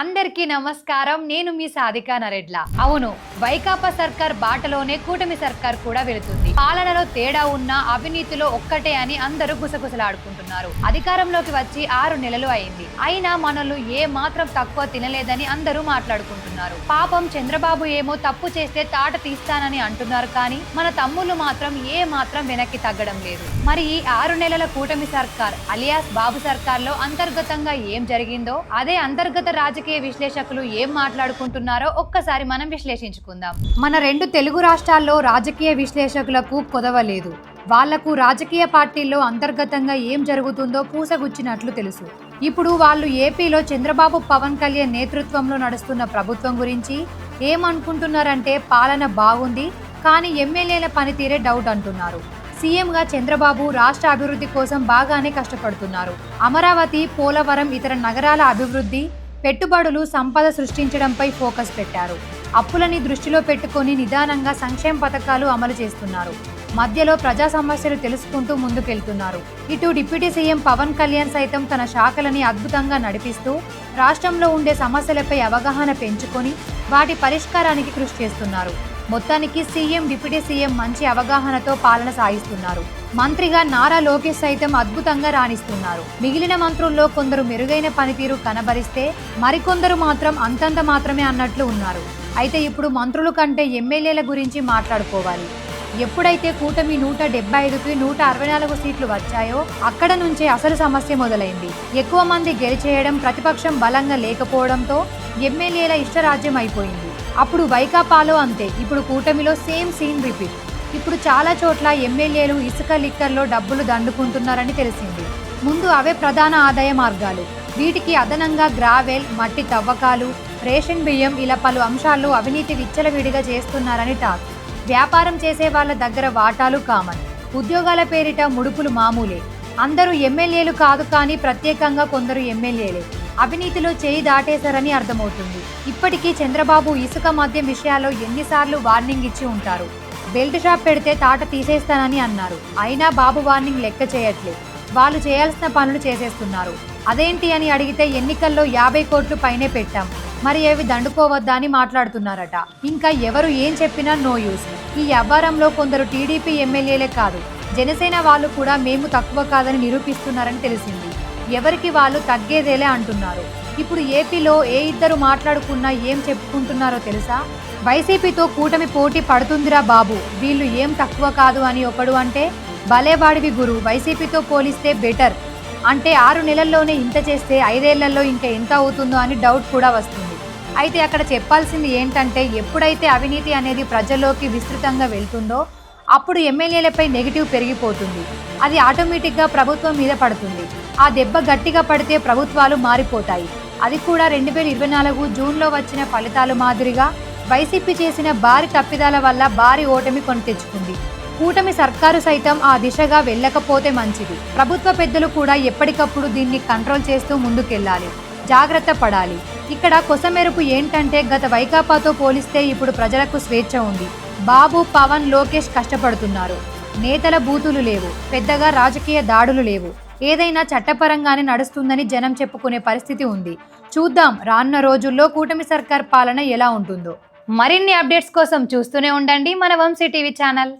అందరికీ నమస్కారం. నేను మీ సాధికా నరెడ్ల. అవును వైకాపా సర్కార్ బాటలోనే కూటమి సర్కార్ కూడా వెళుతుంది. పాలనలో తేడా ఉన్న అవినీతిలో ఒక్కటే అని అందరూ గుసగుసలాడుకుంటున్నారు. అధికారంలోకి వచ్చి ఆరు నెలలు అయింది. అయినా మనల్ని ఏ మాత్రం తక్కువ తినలేదని అందరూ మాట్లాడుకుంటున్నారు. పాపం చంద్రబాబు ఏమో తప్పు చేస్తే తాట తీస్తానని అంటున్నారు కానీ మన తమ్ముళ్ళు మాత్రం ఏ మాత్రం వెనక్కి తగ్గడం లేదు. మరి ఈ ఆరు నెలల కూటమి సర్కార్ అలియాస్ బాబు సర్కార్లో అంతర్గతంగా ఏం జరిగిందో అదే అంతర్గత రాజకీయ విశ్లేషకులు ఏం మాట్లాడుకుంటున్నారో ఒక్కసారి మనం విశ్లేషించుకుందాం. మన రెండు తెలుగు రాష్ట్రాల్లో రాజకీయ విశ్లేషకులకు కొదవలేదు. వాళ్ళకు రాజకీయ పార్టీల్లో అంతర్గతంగా ఏం జరుగుతుందో పూసగుచ్చినట్లు తెలుసు. ఇప్పుడు వాళ్ళు ఏపీలో చంద్రబాబు పవన్ కళ్యాణ్ నేతృత్వంలో నడుస్తున్న ప్రభుత్వం గురించి ఏమనుకుంటున్నారంటే పాలన బాగుంది కానీ ఎమ్మెల్యేల పనితీరే డౌట్ అంటున్నారు. సీఎంగా చంద్రబాబు రాష్ట్ర అభివృద్ధి కోసం బాగానే కష్టపడుతున్నారు. అమరావతి పోలవరం ఇతర నగరాల అభివృద్ధి పెట్టుబడులు సంపద సృష్టించడంపై ఫోకస్ పెట్టారు. అప్పులని దృష్టిలో పెట్టుకొని నిదానంగా సంక్షేమ పథకాలు అమలు చేస్తున్నారు. మధ్యలో ప్రజా సమస్యలు తెలుసుకుంటూ ముందుకెళ్తున్నారు. ఇటు డిప్యూటీ సీఎం పవన్ కళ్యాణ్ సైతం తన శాఖలని అద్భుతంగా నడిపిస్తూ రాష్ట్రంలో ఉండే సమస్యలపై అవగాహన పెంచుకొని వాటి పరిష్కారానికి కృషి చేస్తున్నారు. మొత్తానికి సీఎం డిప్యూటీ సీఎం మంచి అవగాహనతో పాలన సాగిస్తున్నారు. మంత్రిగా నారా లోకేష్ సైతం అద్భుతంగా రాణిస్తున్నారు. మిగిలిన మంత్రుల్లో కొందరు మెరుగైన పనితీరు కనబరిస్తే మరికొందరు మాత్రం అంతంత మాత్రమే అన్నట్లు ఉన్నారు. అయితే ఇప్పుడు మంత్రుల కంటే ఎమ్మెల్యేల గురించి మాట్లాడుకోవాలి. ఎప్పుడైతే కూటమి నూట డెబ్బై ఐదుకి నూట అరవై నాలుగు సీట్లు వచ్చాయో అక్కడ నుంచే అసలు సమస్య మొదలైంది. ఎక్కువ మంది గెలిచేయడం ప్రతిపక్షం బలంగా లేకపోవడంతో ఎమ్మెల్యేల ఇష్టరాజ్యం అయిపోయింది. అప్పుడు వైకాపాలో అంతే. ఇప్పుడు కూటమిలో సేమ్ సీన్ రిపీట్. ఇప్పుడు చాలా చోట్ల ఎమ్మెల్యేలు ఇసుక లిక్కర్లో డబ్బులు దండుకుంటున్నారని తెలిసింది. ముందు అవే ప్రధాన ఆదాయ మార్గాలు. వీటికి అదనంగా గ్రావెల్ మట్టి తవ్వకాలు రేషన్ బియ్యం ఇలా పలు అంశాల్లో అవినీతి విచ్చలవిడిగా చేస్తున్నారని టాక్. వ్యాపారం చేసే వాళ్ళ దగ్గర వాటాలు కామన్. ఉద్యోగాల పేరిట ముడుపులు మామూలే. అందరూ ఎమ్మెల్యేలు కాదు కానీ ప్రత్యేకంగా కొందరు ఎమ్మెల్యేలే. అవినీతిలో చేయి దాటేశారని అర్థమవుతుంది. ఇప్పటికీ చంద్రబాబు ఇసుక మద్యం విషయాల్లో ఎన్నిసార్లు వార్నింగ్ ఇచ్చి ఉంటారు. బెల్ట్ షాప్ పెడితే తాట తీసేస్తానని అన్నారు. అయినా బాబు వార్నింగ్ లెక్క చేయట్లే వాళ్ళు చేయాల్సిన పనులు చేసేస్తున్నారు. అదేంటి అని అడిగితే ఎన్నికల్లో యాభై కోట్లు పైనే పెట్టాం. మరి అవి దండుకోవద్దా అని మాట్లాడుతున్నారట. ఇంకా ఎవరు ఏం చెప్పినా నో యూస్. ఈ వ్యవహారంలో కొందరు టీడీపీ ఎమ్మెల్యేలే కాదు. జనసేన వాళ్ళు కూడా మేము తక్కువ కాదని నిరూపిస్తున్నారని తెలిసింది. ఎవరికి వాళ్ళు తగ్గేదేలే అంటున్నారు. ఇప్పుడు ఏపీలో ఏ ఇద్దరు మాట్లాడుకున్నా ఏం చెప్పుకుంటున్నారో తెలుసా? వైసీపీతో కూటమి పోటీ పడుతుందిరా బాబు. వీళ్ళు ఏం తక్కువ కాదు అని ఒకడు అంటే భలేవాడివి గురు వైసీపీతో పోలిస్తే బెటర్. అంటే ఆరు నెలల్లోనే ఇంత చేస్తే ఐదేళ్ళలో ఇంకా ఎంత అవుతుందో అని డౌట్ కూడా వస్తుంది. అయితే అక్కడ చెప్పాల్సింది ఏంటంటే ఎప్పుడైతే అవినీతి అనేది ప్రజల్లోకి విస్తృతంగా వెళ్తుందో అప్పుడు ఎమ్మెల్యేలపై నెగిటివ్ పెరిగిపోతుంది. అది ఆటోమేటిక్గా ప్రభుత్వం మీద పడుతుంది. ఆ దెబ్బ గట్టిగా పడితే ప్రభుత్వాలు మారిపోతాయి. అది కూడా రెండు వేల ఇరవై నాలుగు జూన్లో వచ్చిన ఫలితాలు మాదిరిగా వైసీపీ చేసిన భారీ తప్పిదాల వల్ల భారీ ఓటమి కొని తెచ్చుకుంది. కూటమి సర్కారు సైతం ఆ దిశగా వెళ్ళకపోతే మంచిది. ప్రభుత్వ పెద్దలు కూడా ఎప్పటికప్పుడు దీన్ని కంట్రోల్ చేస్తూ ముందుకెళ్ళాలి. జాగ్రత్త పడాలి. ఇక్కడ కొసమెరుపు ఏంటంటే గత వైకాపాతో పోలిస్తే ఇప్పుడు ప్రజలకు స్వేచ్ఛ ఉంది. బాబు పవన్ లోకేష్ కష్టపడుతున్నారు. నేతల బూతులు లేవు. పెద్దగా రాజకీయ దాడులు లేవు. ఏదైనా చట్టపరంగానే నడుస్తుందని జనం చెప్పుకునే పరిస్థితి ఉంది. చూద్దాం రానున్న రోజుల్లో కూటమి సర్కార్ పాలన ఎలా ఉంటుందో. మరిన్ని అప్డేట్స్ కోసం చూస్తూనే ఉండండి మన వంశీ టీవీ ఛానల్.